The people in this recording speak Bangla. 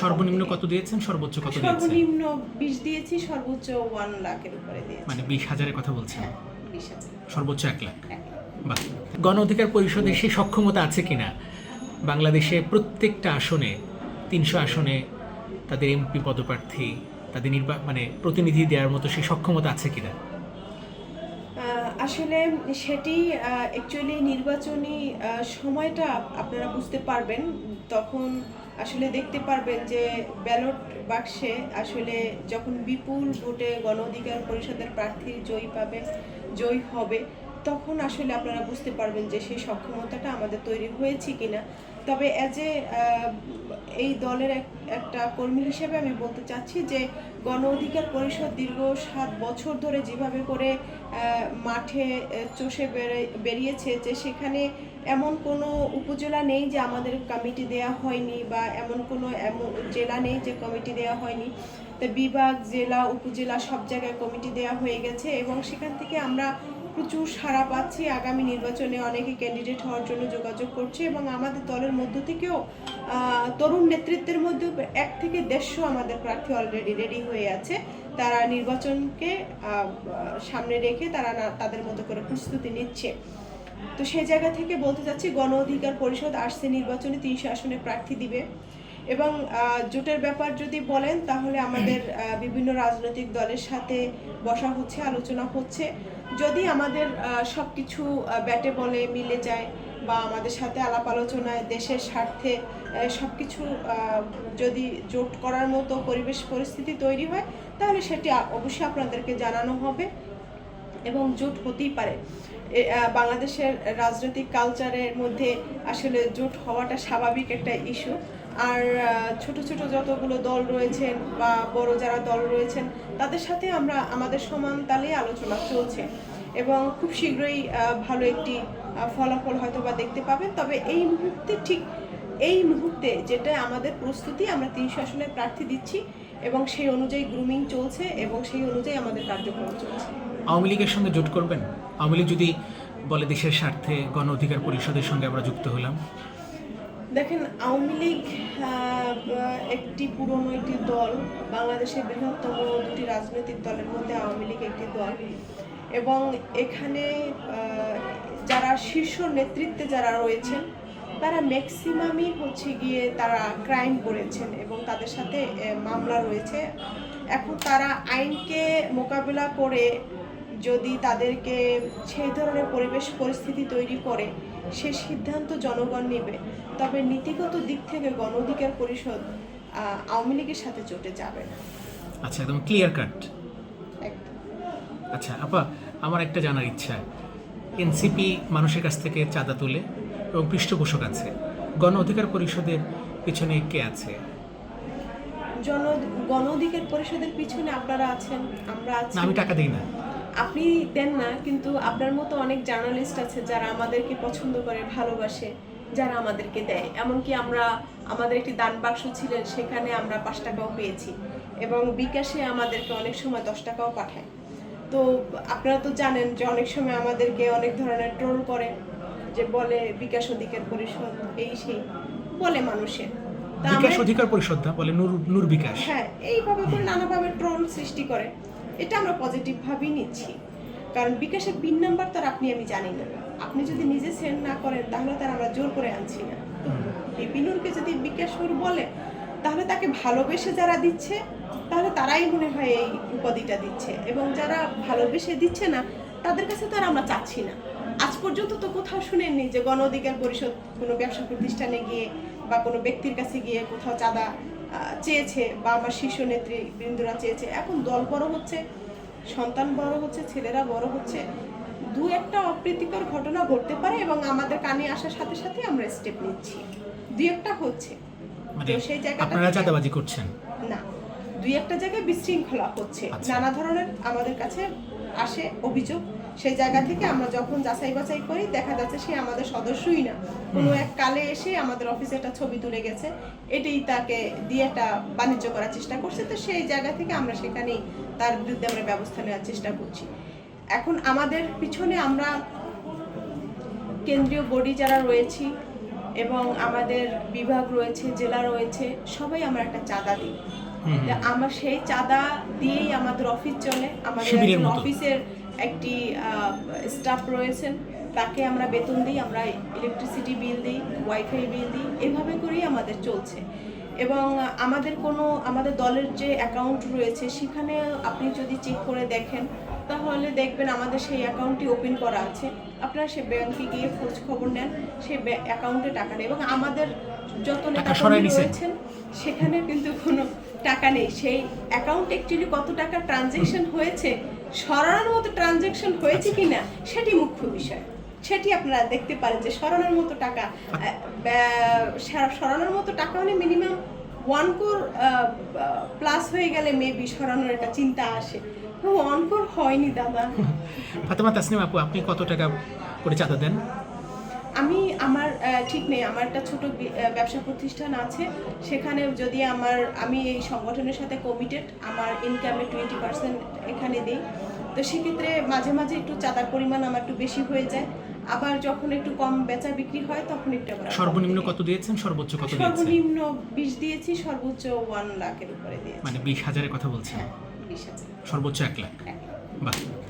সর্বনিম্ন কত দিয়েছেন? সর্বোচ্চ কত দিয়েছেন? সর্বনিম্ন বিশ দিয়েছি সর্বোচ্চ ওয়ান লাখের উপরে দিয়েছি। মানে বিশ হাজারের কথা বলছেন? হ্যাঁ বিশ হাজার। সর্বোচ্চ এক লাখ? এক বাহ। গণ অধিকার পরিষদের সেই সক্ষমতা আছে কিনা? বাংলাদেশে প্রত্যেকটা আসনে তিনশো আসনে তাদের এমপি পদপ্রার্থী তাদের নির্বা মানে প্রতিনিধি দেওয়ার মতো সেই সক্ষমতা আছে কিনা? আসলে সেটি অ্যাকচুয়ালি নির্বাচনী সময়টা আপনারা বুঝতে পারবেন। তখন আসলে দেখতে পারবেন যে ব্যালট বাক্সে আসলে যখন বিপুল ভোটে গণ অধিকার পরিষদের প্রার্থী জয়ী পাবে, জয়ী হবে, তখন আসলে আপনারা বুঝতে পারবেন যে সেই সক্ষমতাটা আমাদের তৈরি হয়েছে কিনা। তবে অ্যাজ এ এই দলের এক- একটা কর্মী হিসেবে আমি বলতে চাচ্ছি যে গণ অধিকার পরিষদ দীর্ঘ সাত বছর ধরে যেভাবে করে মাঠে চষে বেড়ে- বেরিয়েছে যে সেখানে এমন কোনো উপজেলা নেই যে আমাদের কমিটি দেয়া হয়নি বা এমন কোনো এমন জেলা নেই যে কমিটি দেয়া হয়নি। তো বিভাগ, জেলা, উপজেলা সব জায়গায় কমিটি দেয়া হয়ে গেছে এবং সেখান থেকে আমরা প্রচুর সাড়া পাচ্ছি। আগামী নির্বাচনে অনেকে ক্যান্ডিডেট হওয়ার জন্য যোগাযোগ করছে এবং আমাদের দলের মধ্য থেকেও তরুণ নেতৃত্বের মধ্যে এক থেকে দেড়শো আমাদের প্রার্থী অলরেডি রেডি হয়ে আছে। তারা নির্বাচনকে সামনে রেখে তারা তাদের মতো করে প্রস্তুতি নিচ্ছে। তো সেই জায়গা থেকে বলতে চাচ্ছি, গণ অধিকার পরিষদ আসছে নির্বাচনে, তিনশো আসনে প্রার্থী দিবে। এবং জোটের ব্যাপার যদি বলেন, তাহলে আমাদের বিভিন্ন রাজনৈতিক দলের সাথে বসা হচ্ছে, আলোচনা হচ্ছে। যদি আমাদের সব কিছু ব্যাটে বলে মিলে যায় বা আমাদের সাথে আলাপ আলোচনায় দেশের স্বার্থে সব কিছু যদি জোট করার মতো পরিবেশ, পরিস্থিতি তৈরি হয়, তাহলে সেটি অবশ্যই আপনাদেরকে জানানো হবে। এবং জোট হতেই পারে। বাংলাদেশের রাজনৈতিক কালচারের মধ্যে আসলে জোট হওয়াটা স্বাভাবিক একটা ইস্যু আর ছোট ছোট যতগুলো দল রয়েছেন বা বড় যারা দল রয়েছেন, তাদের সাথে আমরা আমাদের সমান তালে আলোচনা চলছে এবং খুব শীঘ্রই ভালো একটি ফলাফল হয়তো বা দেখতে পাবেন। তবে এই মুহূর্তে ঠিক এই মুহূর্তে যেটা আমাদের প্রস্তুতি, আমরা তিনশো আসনের প্রার্থী দিচ্ছি এবং সেই অনুযায়ী গ্রুমিং চলছে এবং সেই অনুযায়ী আমাদের কার্যক্রম চলছে। আওয়ামী লীগের সঙ্গে জোট করবেন? আওয়ামী লীগ যদি বলে দেশের স্বার্থে গণ অধিকার পরিষদের সঙ্গে আমরা যুক্ত হলাম দেখেন, আওয়ামী লীগ একটি পুরনো একটি দল, বাংলাদেশের বৃহত্তম দুটি রাজনৈতিক দলের মধ্যে আওয়ামী লীগ একটি দল। এবং এখানে যারা শীর্ষ নেতৃত্বে যারা রয়েছেন, তারা ম্যাক্সিমামই হচ্ছে গিয়ে তারা ক্রাইম করেছেন এবং তাদের সাথে মামলা রয়েছে। এখন তারা আইনকে মোকাবিলা করে যদি তাদেরকে সেই ধরনের পরিবেশ, পরিস্থিতি তৈরি করে সে সিদ্ধান্ত জনগণ নেবে। তবে নীতিগত দিক থেকে গণ অধিকার পরিষদ আওয়ামী লীগের সাথে চটে যাবে না। আচ্ছা একদম ক্লিয়ার কাট আচ্ছা আপা আমার একটা জানার ইচ্ছা। এনসিপি মানুষের কাছ থেকে চাঁদা তোলে এবং পৃষ্ঠপোষক আছে। গণ অধিকার পরিষদের পিছনে কে আছে? জন গণ অধিকার পরিষদের পিছনে আপনারা আছেন আমরা আছি। আমি টাকা দিই না। আপনি দেন না কিন্তু আপনার মতো অনেক জার্নালিস্ট আছে যারা আমাদেরকে পছন্দ করে ভালোবাসে যারা আমাদেরকে দেয়। এমনকি আমরা আমাদের একটি দান বাক্স ছিলেন সেখানে আমরা পাঁচ টাকাও পেয়েছি এবং বিকাশে আমাদেরকে অনেক সময় দশ টাকাও পাঠায়। তো আপনারা তো জানেন যে অনেক সময় আমাদেরকে অনেক ধরনের ট্রোল করে যে বলে বিকাশ অধিকার পরিষদ এই সেই বলে মানুষের। বিকাশ অধিকার পরিষদ না বলে নূর নূর বিকাশ। হ্যাঁ এইভাবে করে নানাভাবে ট্রোল সৃষ্টি করে। এটা আমরা পজিটিভ ভাবেই নিচ্ছি। কারণ বিকাশের পিন নাম্বার তার আপনি, আমি জানি না। আপনি যদি নিজে সেন্ড না করেন, তাহলে তার আমরা জোর করে আনছি না। বিপিনুরকে যদি বিকাশ নূর বলে, তাহলে তাকে ভালোবেসে যারা দিচ্ছে, তাহলে তারাই মনে হয় এই উপাধিটা দিচ্ছে। এবং যারা ভালোবেসে দিচ্ছে না, তাদের কাছে তো আর আমরা চাচ্ছি না। আজ পর্যন্ত তো কোথাও শুনেননি যে গণ অধিকার পরিষদ কোনো ব্যবসা প্রতিষ্ঠানে গিয়ে বা কোনো ব্যক্তির কাছে গিয়ে কোথাও চাঁদা চেয়েছে বা আমার শীর্ষ নেত্রী বৃন্দরা চেয়েছে। এখন দল বড় হচ্ছে সন্তান বড় হচ্ছে ছেলেরা বড় হচ্ছে। দু একটা অপ্রীতিকর ঘটনা ঘটতে পারে এবং আমাদের কানে আসার সাথে সাথে আমরা স্টেপ নিচ্ছি। দু একটা হচ্ছে। মানে তো সেই জায়গাটা চাঁদাবাজি করছেন? না। দুই একটা জায়গায় বিশৃঙ্খলা হচ্ছে। আচ্ছা। নানা ধরনের আমাদের কাছে আসে অভিযোগ। সেই জায়গা থেকে আমরা যখন যাচাই বাছাই করি দেখা যাচ্ছে সে আমাদের সদস্যই না। কোনো এক কালে এসে আমাদের অফিসে একটা ছবি তুলে গেছে। এটাই তাকে দিয়ে একটা বাণিজ্য করার চেষ্টা করছে। তো সেই জায়গা থেকে আমরা সেখানেই তার বিরুদ্ধে আমরা ব্যবস্থা নেওয়ার চেষ্টা করছি। এখন আমাদের পিছনে আমরা কেন্দ্রীয় বডি যারা রয়েছি এবং আমাদের বিভাগ রয়েছে জেলা রয়েছে সবাই আমরা একটা চাঁদা দিই। আমার সেই চাঁদা দিয়েই আমাদের অফিস চলে। আমাদের। অফিসের একটি স্টাফ রয়েছেন। তাকে আমরা বেতন দিই আমরা ইলেকট্রিসিটি বিল দিই ওয়াইফাই বিল দিই এভাবে করেই আমাদের চলছে। এবং আমাদের কোনো আমাদের দলের যে অ্যাকাউন্ট রয়েছে সেখানে আপনি যদি চেক করে দেখেন তাহলে দেখবেন আমাদের সেই অ্যাকাউন্টটি ওপেন করা আছে। আপনারা সে ব্যাংকে গিয়ে খোঁজ খবর নেন সেই অ্যাকাউন্টে টাকা নেই। এবং আমাদের যত নেতা রয়েছেন সেখানে কিন্তু কোনো টাকা নেই। সেই অ্যাকাউন্ট অ্যাকচুয়ালি কত টাকা ট্রানজেকশন হয়েছে সরানোর মতো ট্রানজেকশন হয়েছে আচ্ছা। কিনা সেটি মুখ্য বিষয়। সেটি আপনারা দেখতে পারেন যে সরানোর মতো টাকা আহ, সরানোর মতো টাকা মানে মিনিমাম ওয়ান কোর প্লাস হয়ে গেলে মেবি সরানোর একটা চিন্তা আসে। ওয়ান কোর হয়নি দাদা। ফাতেমা তাসনিম আপু আপনি কত টাকা করে চাঁদা দেন? আমি আমার ঠিক নেই আমার একটা ছোট ব্যবসা প্রতিষ্ঠান আছে। সেখানে যদি আমার আমি এই সংগঠনের সাথে কমিটেড আমার ইনকামে টোয়েন্টি পার্সেন্ট এখানে দিই। তো সেক্ষেত্রে মাঝে মাঝে একটু চাঁদার পরিমাণ আমার একটু বেশি হয়ে যায়। আবার যখন একটু কম বেচা বিক্রি হয় তখন একটু আবার সর্বনিম্ন কত দিয়েছেন? সর্বোচ্চ কত দিয়েছেন? সর্বনিম্ন বিশ দিয়েছি সর্বোচ্চ ওয়ান লাখের উপরে দিয়েছি। মানে বিশ হাজারের কথা বলছেন? হ্যাঁ বিশ হাজার। সর্বোচ্চ এক লাখ। বাহ।